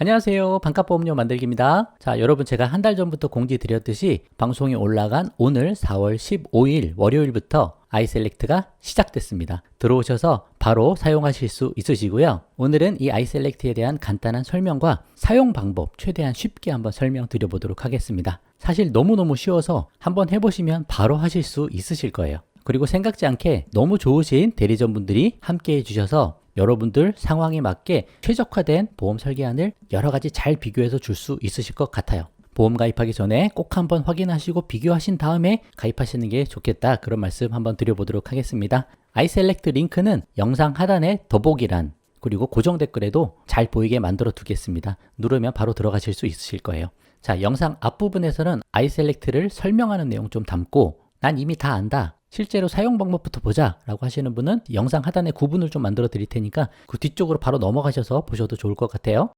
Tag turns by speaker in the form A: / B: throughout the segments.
A: 안녕하세요. 반값보험료 만들기입니다. 자, 여러분 제가 한 달 전부터 공지 드렸듯이 방송이 올라간 오늘 4월 15일 월요일부터 아이셀렉트가 시작됐습니다. 들어오셔서 바로 사용하실 수 있으시고요. 오늘은 이 아이셀렉트에 대한 간단한 설명과 사용 방법 최대한 쉽게 한번 설명드려 보도록 하겠습니다. 사실 너무너무 쉬워서 한번 해보시면 바로 하실 수 있으실 거예요. 그리고 생각지 않게 너무 좋으신 대리점분들이 함께 해주셔서 여러분들 상황에 맞게 최적화된 보험 설계안을 여러 가지 잘 비교해서 줄 수 있으실 것 같아요. 보험 가입하기 전에 꼭 한번 확인하시고 비교하신 다음에 가입하시는 게 좋겠다. 그런 말씀 한번 드려보도록 하겠습니다. 아이셀렉트 링크는 영상 하단에 더보기란 그리고 고정 댓글에도 잘 보이게 만들어 두겠습니다. 누르면 바로 들어가실 수 있으실 거예요. 자, 영상 앞부분에서는 아이셀렉트를 설명하는 내용 좀 담고 난 이미 다 안다. 실제로 사용 방법부터 보자 라고 하시는 분은 영상 하단에 구분을 좀 만들어 드릴 테니까 그 뒤쪽으로 바로 넘어가셔서 보셔도 좋을 것 같아요.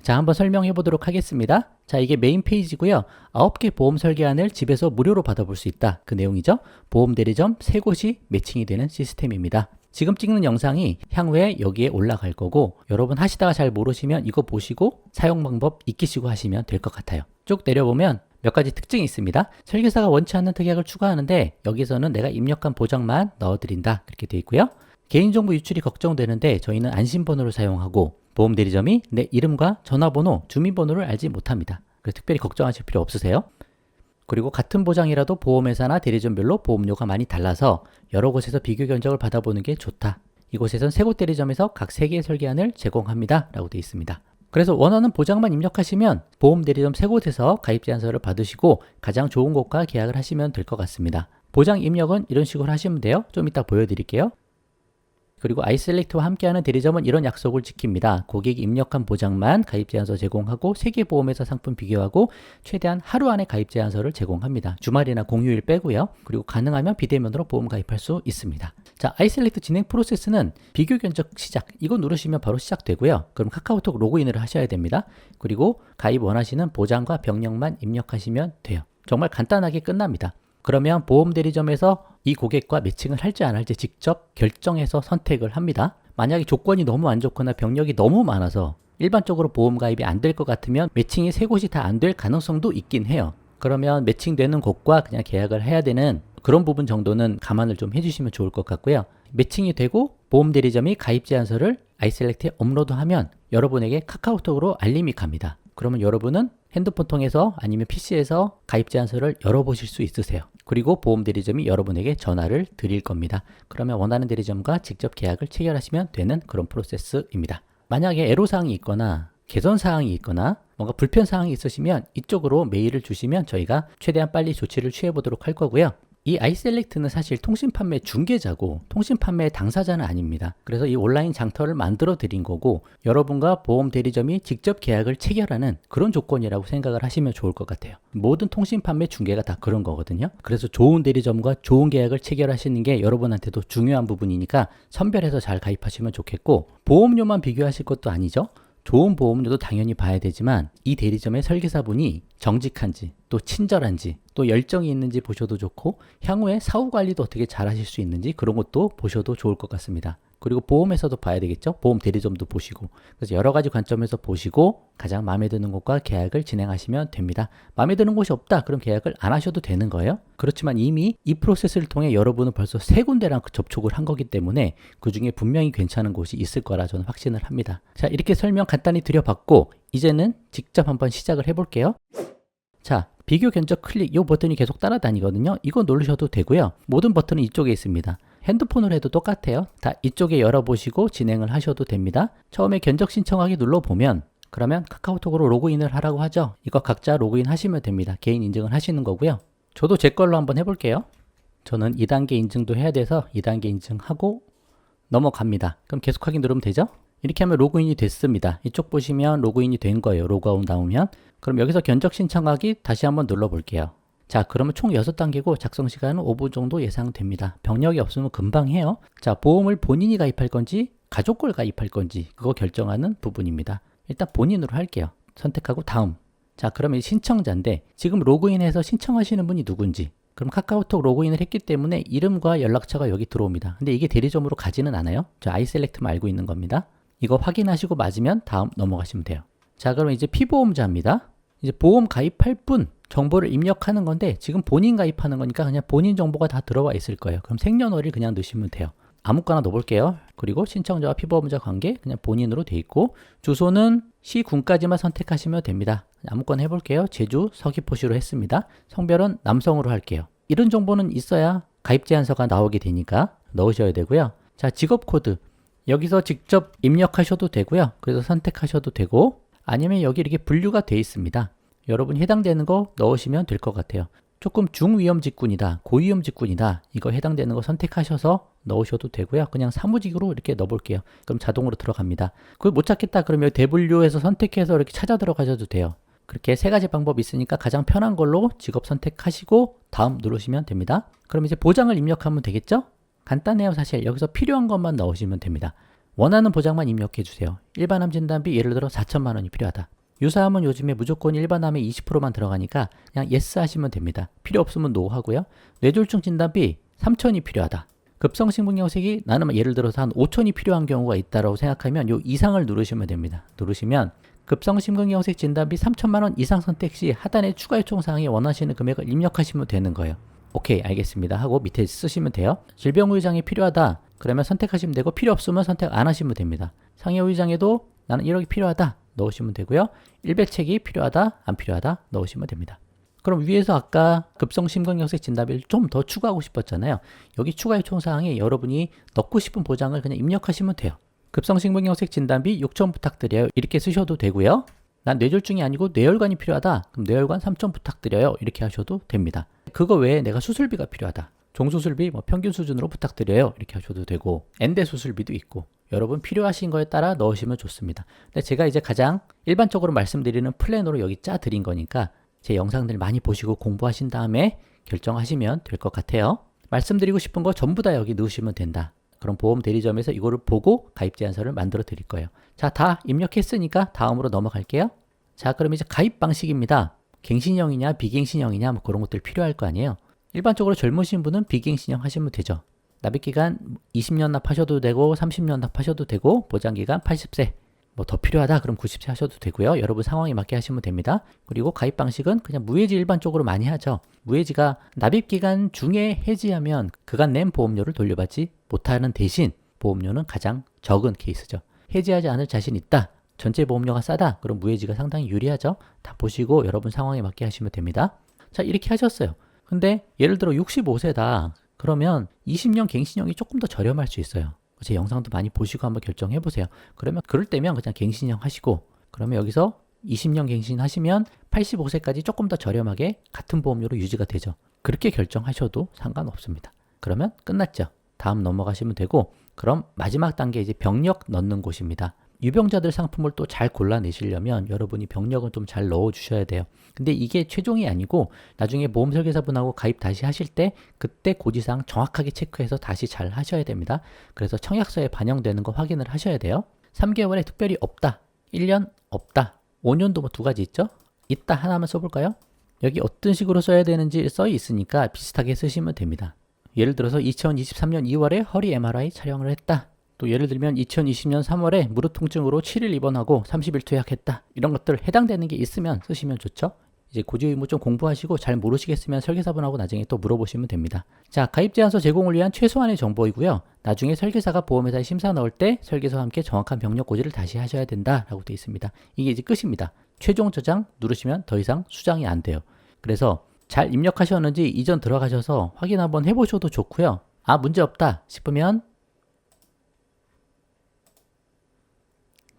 A: 자, 한번 설명해 보도록 하겠습니다. 자, 이게 메인 페이지고요. 9개 보험 설계안을 집에서 무료로 받아볼 수 있다. 그 내용이죠. 보험 대리점 3곳이 매칭이 되는 시스템입니다. 지금 찍는 영상이 향후에 여기에 올라갈 거고 여러분 하시다가 잘 모르시면 이거 보시고 사용 방법 익히시고 하시면 될 것 같아요. 쭉 내려보면 몇 가지 특징이 있습니다. 설계사가 원치 않는 특약을 추가하는데 여기서는 내가 입력한 보장만 넣어드린다. 그렇게 되어 있고요. 개인정보 유출이 걱정되는데 저희는 안심번호를 사용하고 보험 대리점이 내 이름과 전화번호, 주민번호를 알지 못합니다. 그래서 특별히 걱정하실 필요 없으세요. 그리고 같은 보장이라도 보험회사나 대리점별로 보험료가 많이 달라서 여러 곳에서 비교 견적을 받아보는 게 좋다. 이곳에선 세 곳 대리점에서 각 3개의 설계안을 제공합니다. 라고 되어 있습니다. 그래서 원하는 보장만 입력하시면 보험 대리점 세 곳에서 가입 제안서를 받으시고 가장 좋은 곳과 계약을 하시면 될 것 같습니다. 보장 입력은 이런 식으로 하시면 돼요. 좀 이따 보여드릴게요. 그리고 아이셀렉트와 함께하는 대리점은 이런 약속을 지킵니다. 고객이 입력한 보장만 가입 제안서 제공하고 세계 보험회사 상품 비교하고 최대한 하루 안에 가입 제안서를 제공합니다. 주말이나 공휴일 빼고요. 그리고 가능하면 비대면으로 보험 가입할 수 있습니다. 자, 아이셀렉트 진행 프로세스는 비교 견적 시작. 이거 누르시면 바로 시작되고요. 그럼 카카오톡 로그인을 하셔야 됩니다. 그리고 가입 원하시는 보장과 병력만 입력하시면 돼요. 정말 간단하게 끝납니다. 그러면 보험 대리점에서 이 고객과 매칭을 할지 안 할지 직접 결정해서 선택을 합니다. 만약에 조건이 너무 안 좋거나 병력이 너무 많아서 일반적으로 보험 가입이 안 될 것 같으면 매칭이 세 곳이 다 안 될 가능성도 있긴 해요. 그러면 매칭되는 곳과 그냥 계약을 해야 되는 그런 부분 정도는 감안을 좀 해주시면 좋을 것 같고요. 매칭이 되고 보험 대리점이 가입 제안서를 아이셀렉트에 업로드하면 여러분에게 카카오톡으로 알림이 갑니다. 그러면 여러분은 핸드폰 통해서 아니면 PC에서 가입 제안서를 열어보실 수 있으세요. 그리고 보험 대리점이 여러분에게 전화를 드릴 겁니다. 그러면 원하는 대리점과 직접 계약을 체결하시면 되는 그런 프로세스입니다. 만약에 애로사항이 있거나 개선사항이 있거나 뭔가 불편사항이 있으시면 이쪽으로 메일을 주시면 저희가 최대한 빨리 조치를 취해 보도록 할 거고요. 이 아이셀렉트는 사실 통신 판매 중개자고 통신 판매 당사자는 아닙니다. 그래서 이 온라인 장터를 만들어 드린 거고 여러분과 보험 대리점이 직접 계약을 체결하는 그런 조건이라고 생각을 하시면 좋을 것 같아요. 모든 통신 판매 중개가 다 그런 거거든요. 그래서 좋은 대리점과 좋은 계약을 체결하시는 게 여러분한테도 중요한 부분이니까 선별해서 잘 가입하시면 좋겠고 보험료만 비교하실 것도 아니죠. 좋은 보험료도 당연히 봐야 되지만 이 대리점의 설계사분이 정직한지 또 친절한지 또 열정이 있는지 보셔도 좋고 향후에 사후 관리도 어떻게 잘 하실 수 있는지 그런 것도 보셔도 좋을 것 같습니다. 그리고 보험에서도 봐야 되겠죠. 보험 대리점도 보시고. 그래서 여러 가지 관점에서 보시고 가장 마음에 드는 곳과 계약을 진행하시면 됩니다. 마음에 드는 곳이 없다. 그럼 계약을 안 하셔도 되는 거예요. 그렇지만 이미 이 프로세스를 통해 여러분은 벌써 세 군데랑 접촉을 한 거기 때문에 그 중에 분명히 괜찮은 곳이 있을 거라 저는 확신을 합니다. 자, 이렇게 설명 간단히 드려봤고 이제는 직접 한번 시작을 해볼게요. 자, 비교 견적 클릭 이 버튼이 계속 따라다니거든요. 이거 누르셔도 되고요. 모든 버튼은 이쪽에 있습니다. 핸드폰으로 해도 똑같아요. 다 이쪽에 열어보시고 진행을 하셔도 됩니다. 처음에 견적 신청하기 눌러보면 그러면 카카오톡으로 로그인을 하라고 하죠. 이거 각자 로그인 하시면 됩니다. 개인 인증을 하시는 거고요. 저도 제 걸로 한번 해볼게요. 저는 2단계 인증도 해야 돼서 2단계 인증하고 넘어갑니다. 그럼 계속 확인 누르면 되죠? 이렇게 하면 로그인이 됐습니다. 이쪽 보시면 로그인이 된 거예요. 로그아웃 나오면. 그럼 여기서 견적 신청하기 다시 한번 눌러볼게요. 자, 그러면 총 6단계고 작성 시간은 5분 정도 예상됩니다. 병력이 없으면 금방 해요. 자, 보험을 본인이 가입할 건지 가족 걸 가입할 건지 그거 결정하는 부분입니다. 일단 본인으로 할게요. 선택하고 다음. 자, 그러면 신청자인데 지금 로그인해서 신청하시는 분이 누군지 그럼 카카오톡 로그인을 했기 때문에 이름과 연락처가 여기 들어옵니다. 근데 이게 대리점으로 가지는 않아요. 저 아이셀렉트만 알고 있는 겁니다. 이거 확인하시고 맞으면 다음 넘어가시면 돼요. 자, 그럼 이제 피보험자입니다. 이제 보험 가입할 분 정보를 입력하는 건데 지금 본인 가입하는 거니까 그냥 본인 정보가 다 들어와 있을 거예요. 그럼 생년월일 그냥 넣으시면 돼요. 아무거나 넣어볼게요. 그리고 신청자와 피보험자 관계 그냥 본인으로 돼 있고 주소는 시군까지만 선택하시면 됩니다. 아무거나 해볼게요. 제주 서귀포시로 했습니다. 성별은 남성으로 할게요. 이런 정보는 있어야 가입 제안서가 나오게 되니까 넣으셔야 되고요. 자, 직업 코드. 여기서 직접 입력하셔도 되고요. 그래서 선택하셔도 되고 아니면 여기 이렇게 분류가 돼 있습니다. 여러분 해당되는 거 넣으시면 될 것 같아요. 조금 중위험 직군이다, 고위험 직군이다, 이거 해당되는 거 선택하셔서 넣으셔도 되고요. 그냥 사무직으로 이렇게 넣어볼게요. 그럼 자동으로 들어갑니다. 그걸 못 찾겠다 그러면 대분류에서 선택해서 이렇게 찾아 들어가셔도 돼요. 그렇게 세 가지 방법이 있으니까 가장 편한 걸로 직업 선택하시고 다음 누르시면 됩니다. 그럼 이제 보장을 입력하면 되겠죠? 간단해요 사실 여기서 필요한 것만 넣으시면 됩니다. 원하는 보장만 입력해 주세요. 일반암 진단비 예를 들어 4천만 원이 필요하다. 유사암은 요즘에 무조건 일반암에 20%만 들어가니까 그냥 yes 하시면 됩니다. 필요 없으면 no 하고요. 뇌졸중 진단비 3천이 필요하다. 급성심근경색이 나는 예를 들어서 한 5천이 필요한 경우가 있다고 생각하면 요 이상을 누르시면 됩니다. 누르시면 급성심근경색 진단비 3천만 원 이상 선택 시 하단에 추가 요청 사항에 원하시는 금액을 입력하시면 되는 거예요. 오케이 알겠습니다 하고 밑에 쓰시면 돼요. 질병의장이 필요하다. 그러면 선택하시면 되고 필요 없으면 선택 안 하시면 됩니다. 상해의장에도 나는 1억이 필요하다. 넣으시면 되고요. 일배책이 필요하다, 안 필요하다 넣으시면 됩니다. 그럼 위에서 아까 급성심근경색 진단비를 좀 더 추가하고 싶었잖아요. 여기 추가 요청 사항에 여러분이 넣고 싶은 보장을 그냥 입력하시면 돼요. 급성심근경색 진단비 6천 부탁드려요. 이렇게 쓰셔도 되고요. 난 뇌졸중이 아니고 뇌혈관이 필요하다. 그럼 뇌혈관 3천 부탁드려요. 이렇게 하셔도 됩니다. 그거 외에 내가 수술비가 필요하다. 종수술비 뭐 평균 수준으로 부탁드려요. 이렇게 하셔도 되고 엔대 수술비도 있고 여러분 필요하신 거에 따라 넣으시면 좋습니다. 근데 제가 이제 가장 일반적으로 말씀드리는 플랜으로 여기 짜 드린 거니까 제 영상들 많이 보시고 공부하신 다음에 결정하시면 될 것 같아요. 말씀드리고 싶은 거 전부 다 여기 넣으시면 된다. 그럼 보험 대리점에서 이거를 보고 가입 제안서를 만들어 드릴 거예요. 자, 다 입력했으니까 다음으로 넘어갈게요. 자, 그럼 이제 가입 방식입니다. 갱신형이냐 비갱신형이냐 뭐 그런 것들 필요할 거 아니에요. 일반적으로 젊으신 분은 비갱신형 하시면 되죠. 납입 기간 20년 납하셔도 되고 30년 납하셔도 되고 보장 기간 80세 뭐 더 필요하다 그럼 90세 하셔도 되고요. 여러분 상황에 맞게 하시면 됩니다. 그리고 가입 방식은 그냥 무해지 일반적으로 많이 하죠. 무해지가 납입 기간 중에 해지하면 그간 낸 보험료를 돌려받지 못하는 대신 보험료는 가장 적은 케이스죠. 해지하지 않을 자신 있다. 전체 보험료가 싸다. 그럼 무해지가 상당히 유리하죠. 다 보시고 여러분 상황에 맞게 하시면 됩니다. 자 이렇게 하셨어요. 근데 예를 들어 65세다. 그러면 20년 갱신형이 조금 더 저렴할 수 있어요. 제 영상도 많이 보시고 한번 결정해 보세요. 그러면 그럴 때면 그냥 갱신형 하시고 그러면 여기서 20년 갱신 하시면 85세까지 조금 더 저렴하게 같은 보험료로 유지가 되죠. 그렇게 결정하셔도 상관없습니다. 그러면 끝났죠. 다음 넘어가시면 되고 그럼 마지막 단계 이제 병력 넣는 곳입니다. 유병자들 상품을 또 잘 골라내시려면 여러분이 병력은 좀잘 넣어 주셔야 돼요. 근데 이게 최종이 아니고 나중에 보험 설계사분하고 가입 다시 하실 때 그때 고지사항 정확하게 체크해서 다시 잘 하셔야 됩니다. 그래서 청약서에 반영되는 거 확인을 하셔야 돼요. 3개월에 특별히 없다. 1년 없다. 5년도 뭐 두 가지 있죠? 있다 하나만 써볼까요? 여기 어떤 식으로 써야 되는지 써 있으니까 비슷하게 쓰시면 됩니다. 예를 들어서 2023년 2월에 허리 MRI 촬영을 했다. 또 예를 들면 2020년 3월에 무릎 통증으로 7일 입원하고 30일 투약했다. 이런 것들 해당되는 게 있으면 쓰시면 좋죠. 이제 고지 의무 좀 공부하시고 잘 모르시겠으면 설계사분하고 나중에 또 물어보시면 됩니다. 자, 가입 제안서 제공을 위한 최소한의 정보이고요. 나중에 설계사가 보험회사에 심사 넣을 때 설계서와 함께 정확한 병력 고지를 다시 하셔야 된다라고 되어 있습니다. 이게 이제 끝입니다. 최종 저장 누르시면 더 이상 수정이 안 돼요. 그래서 잘 입력하셨는지 이전 들어가셔서 확인 한번 해보셔도 좋고요. 아 문제 없다 싶으면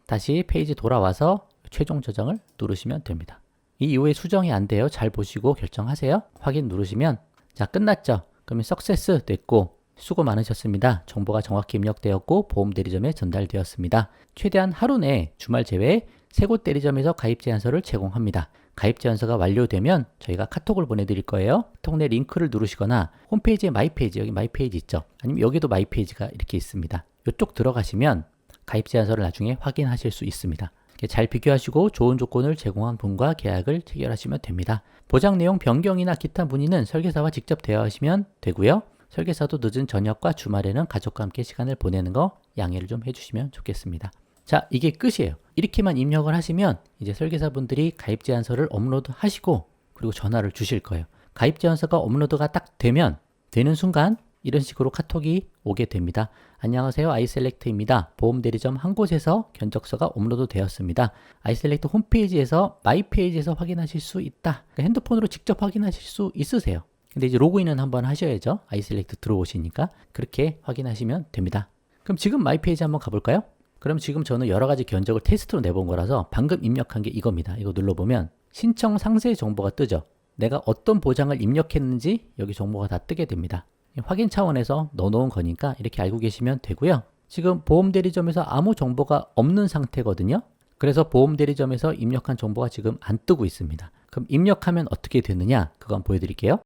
A: 다시 페이지 돌아와서 최종 저장을 누르시면 됩니다. 이 이후에 수정이 안 돼요. 잘 보시고 결정하세요. 확인 누르시면 자 끝났죠. 그러면 석세스 됐고 수고 많으셨습니다. 정보가 정확히 입력되었고 보험 대리점에 전달되었습니다. 최대한 하루 내 주말 제외 세 곳 대리점에서 가입 제안서를 제공합니다. 가입 제안서가 완료되면 저희가 카톡을 보내드릴 거예요. 카톡 내 링크를 누르시거나 홈페이지에 마이 페이지 여기 마이 페이지 있죠. 아니면 여기도 마이 페이지가 이렇게 있습니다. 이쪽 들어가시면 가입 제안서를 나중에 확인하실 수 있습니다. 잘 비교하시고 좋은 조건을 제공한 분과 계약을 체결하시면 됩니다. 보장 내용 변경이나 기타 문의는 설계사와 직접 대화하시면 되고요. 설계사도 늦은 저녁과 주말에는 가족과 함께 시간을 보내는 거 양해를 좀 해주시면 좋겠습니다. 자, 이게 끝이에요. 이렇게만 입력을 하시면 이제 설계사분들이 가입 제안서를 업로드 하시고 그리고 전화를 주실 거예요. 가입 제안서가 업로드가 딱 되면 되는 순간 이런 식으로 카톡이 오게 됩니다. 안녕하세요. 아이셀렉트입니다. 보험 대리점 한 곳에서 견적서가 업로드 되었습니다. 아이셀렉트 홈페이지에서 마이 페이지에서 확인하실 수 있다. 그러니까 핸드폰으로 직접 확인하실 수 있으세요. 근데 이제 로그인은 한번 하셔야죠. 아이셀렉트 들어오시니까 그렇게 확인하시면 됩니다. 그럼 지금 마이 페이지 한번 가볼까요? 그럼 지금 저는 여러 가지 견적을 테스트로 내본 거라서 방금 입력한 게 이겁니다. 이거 눌러보면 신청 상세 정보가 뜨죠. 내가 어떤 보장을 입력했는지 여기 정보가 다 뜨게 됩니다. 확인 차원에서 넣어놓은 거니까 이렇게 알고 계시면 되고요. 지금 보험 대리점에서 아무 정보가 없는 상태거든요. 그래서 보험 대리점에서 입력한 정보가 지금 안 뜨고 있습니다. 그럼 입력하면 어떻게 되느냐? 그건 보여드릴게요.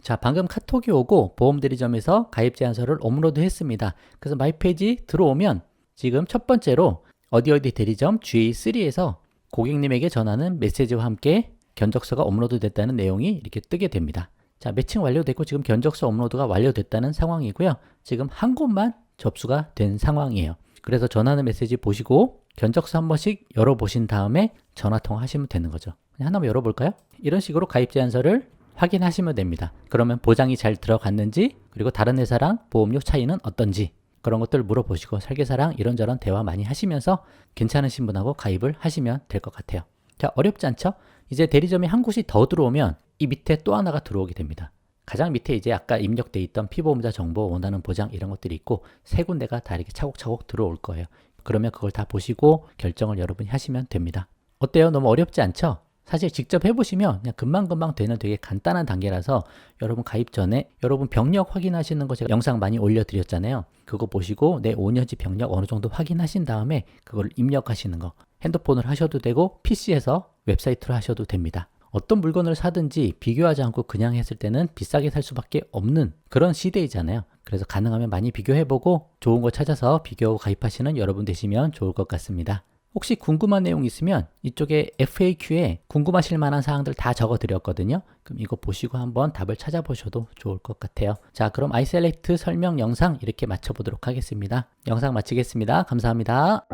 A: 자, 방금 카톡이 오고 보험 대리점에서 가입 제안서를 업로드 했습니다. 그래서 마이 페이지 들어오면 지금 첫 번째로 어디 어디 대리점 GA3에서 고객님에게 전하는 메시지와 함께 견적서가 업로드 됐다는 내용이 이렇게 뜨게 됩니다. 자, 매칭 완료됐고 지금 견적서 업로드가 완료됐다는 상황이고요. 지금 한 곳만 접수가 된 상황이에요. 그래서 전하는 메시지 보시고 견적서 한 번씩 열어보신 다음에 전화 통화 하시면 되는 거죠. 하나만 열어볼까요? 이런 식으로 가입 제안서를 확인하시면 됩니다. 그러면 보장이 잘 들어갔는지 그리고 다른 회사랑 보험료 차이는 어떤지 그런 것들 물어보시고 설계사랑 이런저런 대화 많이 하시면서 괜찮으신 분하고 가입을 하시면 될 것 같아요. 자, 어렵지 않죠? 이제 대리점이 한 곳이 더 들어오면 이 밑에 또 하나가 들어오게 됩니다. 가장 밑에 이제 아까 입력돼 있던 피보험자 정보, 원하는 보장 이런 것들이 있고 세 군데가 다 이렇게 차곡차곡 들어올 거예요. 그러면 그걸 다 보시고 결정을 여러분이 하시면 됩니다. 어때요? 너무 어렵지 않죠? 사실 직접 해보시면 그냥 금방금방 되는 되게 간단한 단계라서 여러분 가입 전에 여러분 병력 확인하시는 거 제가 영상 많이 올려드렸잖아요. 그거 보시고 내 5년치 병력 어느 정도 확인하신 다음에 그걸 입력하시는 거 핸드폰을 하셔도 되고 PC에서 웹사이트로 하셔도 됩니다. 어떤 물건을 사든지 비교하지 않고 그냥 했을 때는 비싸게 살 수밖에 없는 그런 시대이잖아요. 그래서 가능하면 많이 비교해보고 좋은 거 찾아서 비교하고 가입하시는 여러분 되시면 좋을 것 같습니다. 혹시 궁금한 내용 있으면 이쪽에 FAQ에 궁금하실 만한 사항들 다 적어 드렸거든요. 그럼 이거 보시고 한번 답을 찾아보셔도 좋을 것 같아요. 자, 그럼 아이셀렉트 설명 영상 이렇게 마쳐보도록 하겠습니다. 영상 마치겠습니다. 감사합니다.